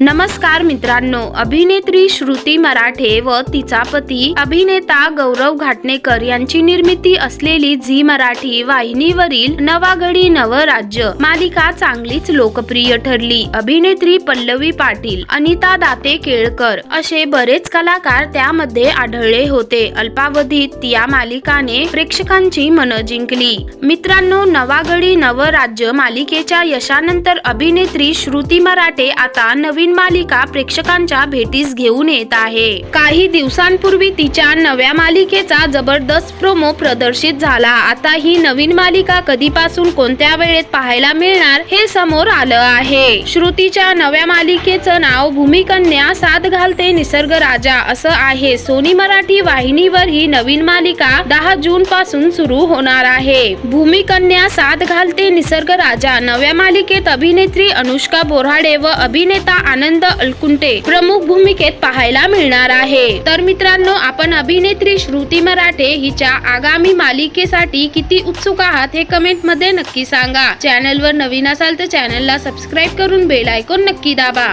नमस्कार मित्रांनो अभिनेत्री श्रुती मराठे व तिचा पती अभिनेता गौरव घाटणेकर यांची निर्मिती असलेली झी मराठी वाहिनीवरील नवागडी नवराज्य मालिका चांगलीच लोकप्रिय ठरली. अभिनेत्री पल्लवी पाटील अनिता दाते केळकर असे बरेच कलाकार त्यामध्ये आढळले होते. अल्पावधीत या मालिकाने प्रेक्षकांची मनं जिंकली. मित्रांनो नवागडी नवराज्य मालिकेच्या यशानंतर अभिनेत्री श्रुती मराठे आता नवीन मालिका प्रेक्षकांच्या भेटीस घेऊन येत आहे. काही दिवसांपूर्वी तिच्या नव्या मालिकेचा जबरदस्त प्रोमो प्रदर्शित झाला. आता ही नवीन मालिका कधीपासून कोणत्या वेळेत पाहायला मिळणार हे समोर आलं आहे. श्रुतीच्या नव्या मालिकेचं नाव भूमिकन्या साथ घालते निसर्ग राजा असं आहे. सोनी मराठी वाहिनीवर ही नवीन मालिका दहा जून पासून सुरू होणार आहे. भूमिकन्या साथ घालते निसर्ग राजा नव्या मालिकेत अभिनेत्री अनुष्का बोराडे व अभिनेता आनंद अलकुंटे प्रमुख भूमिकेत पाहायला मिळणार आहे. तर मित्रांनो आपण अभिनेत्री श्रुती मराठे हिच्या आगामी मालिकेसाठी किती उत्सुक आहात हे कमेंटमध्ये नक्की सांगा. चॅनल वर नवीन असाल तर चॅनलला सबस्क्राईब करून बेल आयकॉन नक्की दाबा.